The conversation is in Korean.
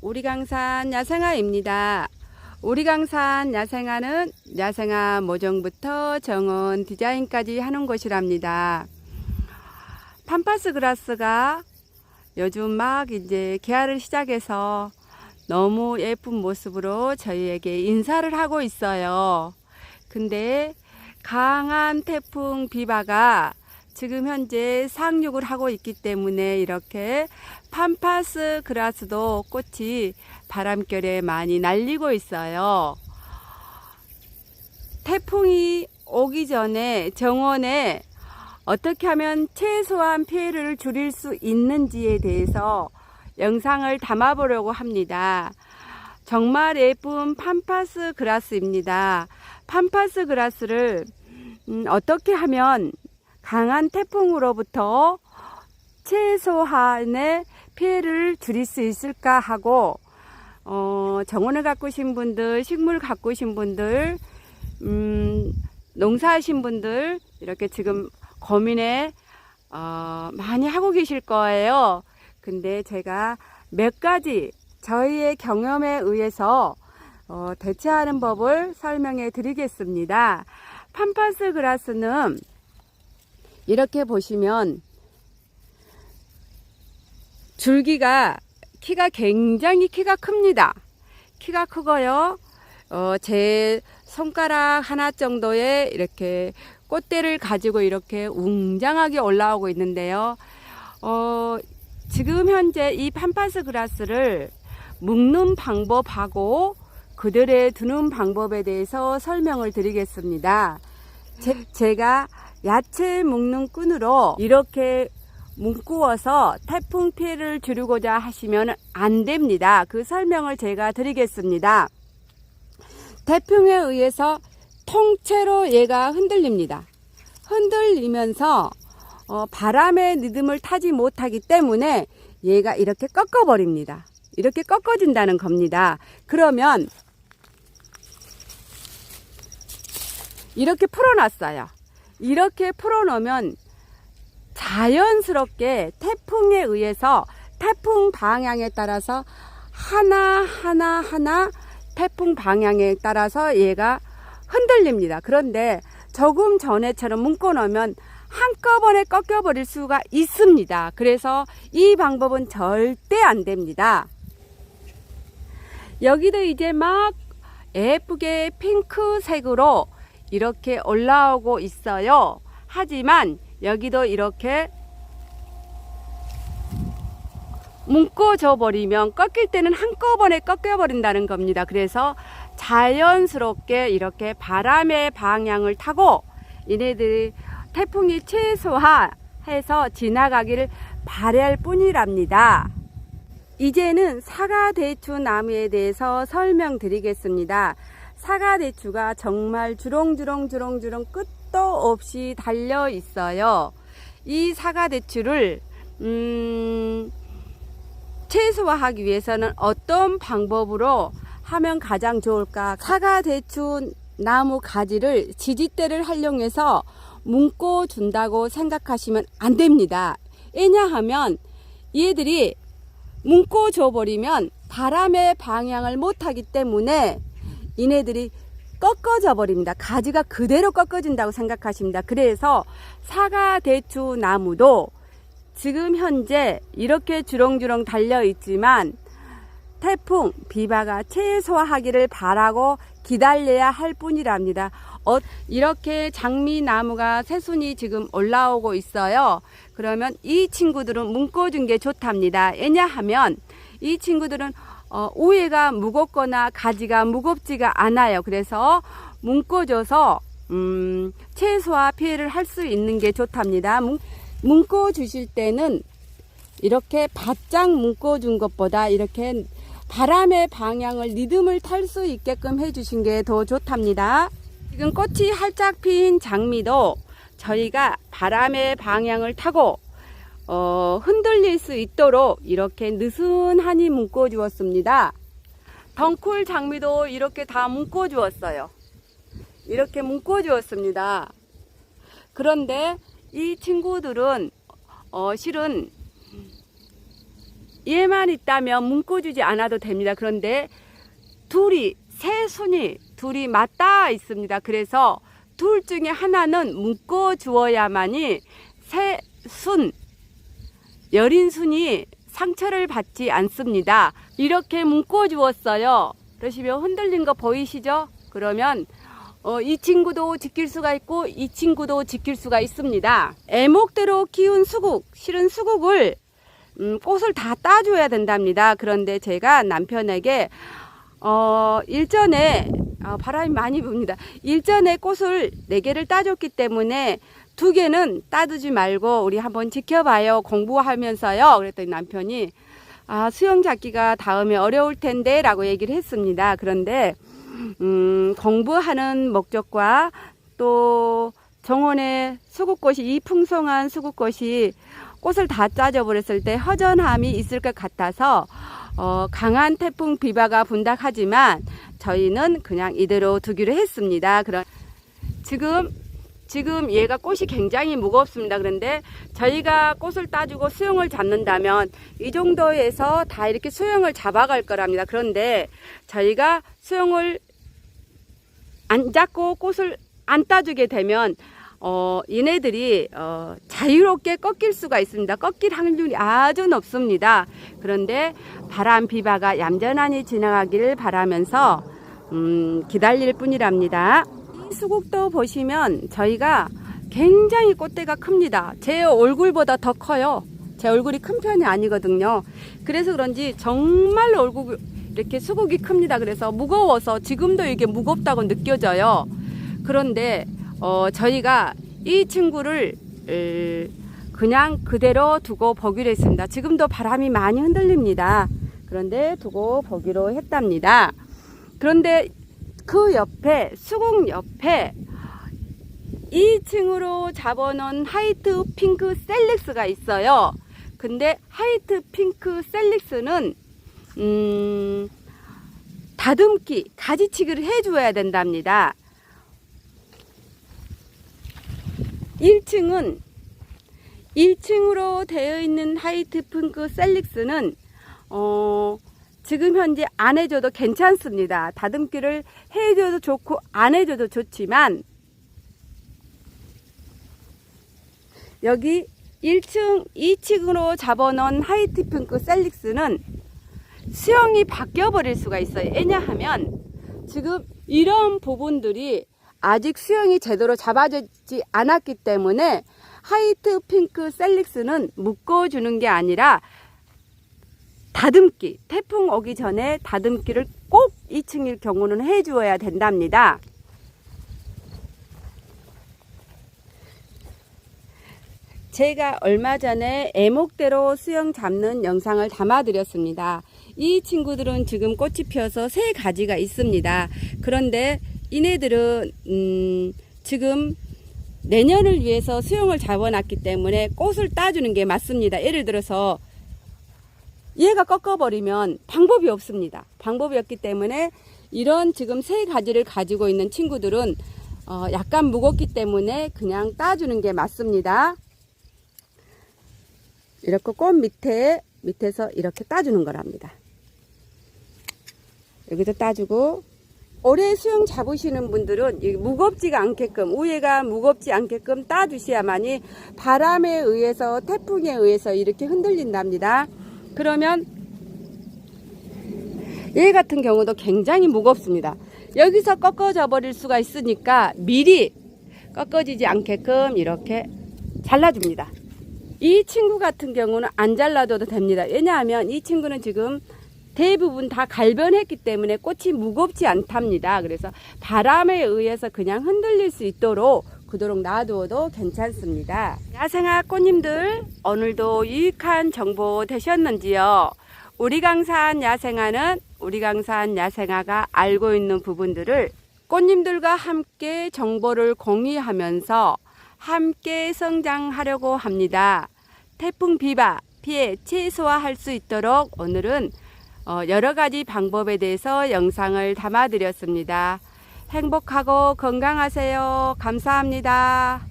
우리강산 야생아입니다. 우리강산 야생아는 야생아 모종부터 정원 디자인까지 하는 곳이랍니다. 팜파스 그라스가 요즘 막 이제 개화를 시작해서 너무 예쁜 모습으로 저희에게 인사를 하고 있어요. 근데 강한 태풍 비바가 지금 현재 상륙을 하고 있기 때문에 이렇게 팜파스 그라스도 꽃이 바람결에 많이 날리고 있어요. 태풍이 오기 전에 정원에 어떻게 하면 최소한 피해를 줄일 수 있는지에 대해서 영상을 담아보려고 합니다. 정말 예쁜 팜파스 그라스입니다. 팜파스 그라스를 음, 어떻게 하면 강한 태풍으로부터 최소한의 피해를 줄일 수 있을까 하고 어, 정원을 가꾸신 분들, 식물 가꾸신 분들, 음, 농사하신 분들 이렇게 지금 고민에 어, 많이 하고 계실 거예요. 근데 제가 몇 가지 저희의 경험에 의해서 어, 대처하는 법을 설명해 드리겠습니다. 팜파스 그라스는 이렇게 보시면 줄기가 키가 굉장히 키가 큽니다. 키가 크고요. 어, 제 손가락 하나 정도의 이렇게 꽃대를 가지고 이렇게 웅장하게 올라오고 있는데요. 어, 지금 현재 이 팜파스 그라스를 묶는 방법하고 그들의 두는 방법에 대해서 설명을 드리겠습니다. 제, 제가 야채 묶는 끈으로 이렇게 묶어서 태풍 피해를 줄이고자 하시면 안 됩니다. 그 설명을 제가 드리겠습니다. 태풍에 의해서 통째로 얘가 흔들립니다. 흔들리면서 어, 바람의 리듬을 타지 못하기 때문에 얘가 이렇게 꺾어버립니다. 이렇게 꺾어진다는 겁니다. 그러면 이렇게 풀어놨어요. 이렇게 풀어놓으면 자연스럽게 태풍에 의해서 태풍 방향에 따라서 하나 하나 하나 태풍 방향에 따라서 얘가 흔들립니다. 그런데 조금 전에처럼 묶어놓으면 한꺼번에 꺾여버릴 수가 있습니다. 그래서 이 방법은 절대 안 됩니다. 여기도 이제 막 예쁘게 핑크색으로 이렇게 올라오고 있어요. 하지만 여기도 이렇게 묶어져 버리면 꺾일 때는 한꺼번에 꺾여 버린다는 겁니다. 그래서 자연스럽게 이렇게 바람의 방향을 타고 얘네들이 태풍이 최소화해서 지나가기를 바랄 뿐이랍니다. 이제는 사과 대추 나무에 대해서 설명드리겠습니다. 사과대추가 정말 주렁주렁주렁주렁 끝도 없이 달려 있어요. 이 사과대추를 음, 최소화하기 위해서는 어떤 방법으로 하면 가장 좋을까? 사과대추 나무 가지를 지지대를 활용해서 묶어 준다고 생각하시면 안 됩니다. 왜냐하면 얘들이 묶어 줘 버리면 바람의 방향을 못 하기 때문에 이네들이 꺾어져 버립니다. 가지가 그대로 꺾어진다고 생각하십니다. 그래서 사과 대추 나무도 지금 현재 이렇게 주렁주렁 달려 있지만 태풍 비바가 최소화하기를 바라고 기다려야 할 뿐이랍니다. 어, 이렇게 장미나무가 새순이 지금 올라오고 있어요. 그러면 이 친구들은 묶어준 게 좋답니다. 왜냐하면 이 친구들은 어, 우에가 무겁거나 가지가 무겁지가 않아요. 그래서 묶어줘서 음, 최소화 피해를 할 수 있는 게 좋답니다. 뭉, 묶어 주실 때는 이렇게 바짝 묶어 준 것보다 이렇게 바람의 방향을 리듬을 탈 수 있게끔 해주신 게 더 좋답니다. 지금 꽃이 활짝 핀 장미도 저희가 바람의 방향을 타고 어, 흔들릴 수 있도록 이렇게 느슨하니 묶어 주었습니다. 덩쿨 장미도 이렇게 다 묶어 주었어요. 이렇게 묶어 주었습니다. 그런데 이 친구들은 어, 실은 얘만 있다면 묶어 주지 않아도 됩니다. 그런데 둘이 새 순이 둘이 맞닿아 있습니다. 그래서 둘 중에 하나는 묶어 주어야만이 새 순, 여린 순이 상처를 받지 않습니다. 이렇게 묶어 주었어요. 그러시면 흔들린 거 보이시죠? 그러면 어, 이 친구도 지킬 수가 있고 이 친구도 지킬 수가 있습니다. 애목대로 키운 수국, 실은 수국을 음, 꽃을 다 따줘야 된답니다. 그런데 제가 남편에게 어, 일전에 어, 바람이 많이 붑니다. 일전에 꽃을 네 개를 따줬기 때문에 두 개는 따두지 말고 우리 한번 지켜봐요. 공부하면서요. 그랬더니 남편이 아, 수영 잡기가 다음에 어려울 텐데 라고 얘기를 했습니다. 그런데 음, 공부하는 목적과 또 정원에 수국꽃이 이 풍성한 수국꽃이 꽃을 다 짜져 버렸을 때 허전함이 있을 것 같아서 어, 강한 태풍 비바가 분닥하지만 저희는 그냥 이대로 두기로 했습니다. 그런 지금 지금 얘가 꽃이 굉장히 무겁습니다. 그런데 저희가 꽃을 따주고 수영을 잡는다면 이 정도에서 다 이렇게 수영을 잡아갈 거랍니다. 그런데 저희가 수영을 안 잡고 꽃을 안 따주게 되면 어, 얘네들이 어, 자유롭게 꺾일 수가 있습니다. 꺾일 확률이 아주 높습니다. 그런데 바람 비바가 얌전하니 지나가기를 바라면서 음, 기다릴 뿐이랍니다. 이 수국도 보시면 저희가 굉장히 꽃대가 큽니다. 제 얼굴보다 더 커요. 제 얼굴이 큰 편이 아니거든요. 그래서 그런지 정말 얼굴 이렇게 수국이 큽니다. 그래서 무거워서 지금도 이게 무겁다고 느껴져요. 그런데 어, 저희가 이 친구를 에, 그냥 그대로 두고 보기로 했습니다. 지금도 바람이 많이 흔들립니다. 그런데 두고 보기로 했답니다. 그런데 그 옆에 수국 옆에 2층으로 잡아놓은 하이트 핑크 셀릭스가 있어요. 근데 하이트 핑크 셀릭스는 음, 다듬기, 가지치기를 해줘야 된답니다. 1층은 1층으로 되어 있는 하이트 핑크 셀릭스는 어, 지금 현재 안 해줘도 괜찮습니다. 다듬기를 해줘도 좋고 안 해줘도 좋지만 여기 1층, 2층으로 잡아놓은 하이트 핑크 셀릭스는 수영이 바뀌어 버릴 수가 있어요. 왜냐하면 지금 이런 부분들이 아직 수영이 제대로 잡아지지 않았기 때문에 하이트 핑크 셀릭스는 묶어주는 게 아니라 다듬기, 태풍 오기 전에 다듬기를 꼭 2층일 경우는 해주어야 된답니다. 제가 얼마 전에 애목대로 수영 잡는 영상을 담아드렸습니다. 이 친구들은 지금 꽃이 피어서 세 가지가 있습니다. 그런데 이네들은 음, 지금 내년을 위해서 수영을 잡아놨기 때문에 꽃을 따주는 게 맞습니다. 예를 들어서 얘가 꺾어버리면 방법이 없습니다. 방법이 없기 때문에 이런 지금 세 가지를 가지고 있는 친구들은 어, 약간 무겁기 때문에 그냥 따주는 게 맞습니다. 이렇게 꽃 밑에 밑에서 이렇게 따주는 거랍니다. 여기도 따주고 올해 수영 잡으시는 분들은 이 무겁지가 않게끔 우에가 무겁지 않게끔 따주셔야만이 바람에 의해서 태풍에 의해서 이렇게 흔들린답니다. 그러면 얘 같은 경우도 굉장히 무겁습니다. 여기서 꺾어져 버릴 수가 있으니까 미리 꺾어지지 않게끔 이렇게 잘라줍니다. 이 친구 같은 경우는 안 잘라줘도 됩니다. 왜냐하면 이 친구는 지금 대부분 다 갈변했기 때문에 꽃이 무겁지 않답니다. 그래서 바람에 의해서 그냥 흔들릴 수 있도록 그도록 놔두어도 괜찮습니다. 야생아 꽃님들 오늘도 유익한 정보 되셨는지요? 우리 강산 야생아는 우리 강산 야생아가 알고 있는 부분들을 꽃님들과 함께 정보를 공유하면서 함께 성장하려고 합니다. 태풍 비바 피해 최소화할 수 있도록 오늘은 어, 여러 가지 방법에 대해서 영상을 담아드렸습니다. 행복하고 건강하세요. 감사합니다.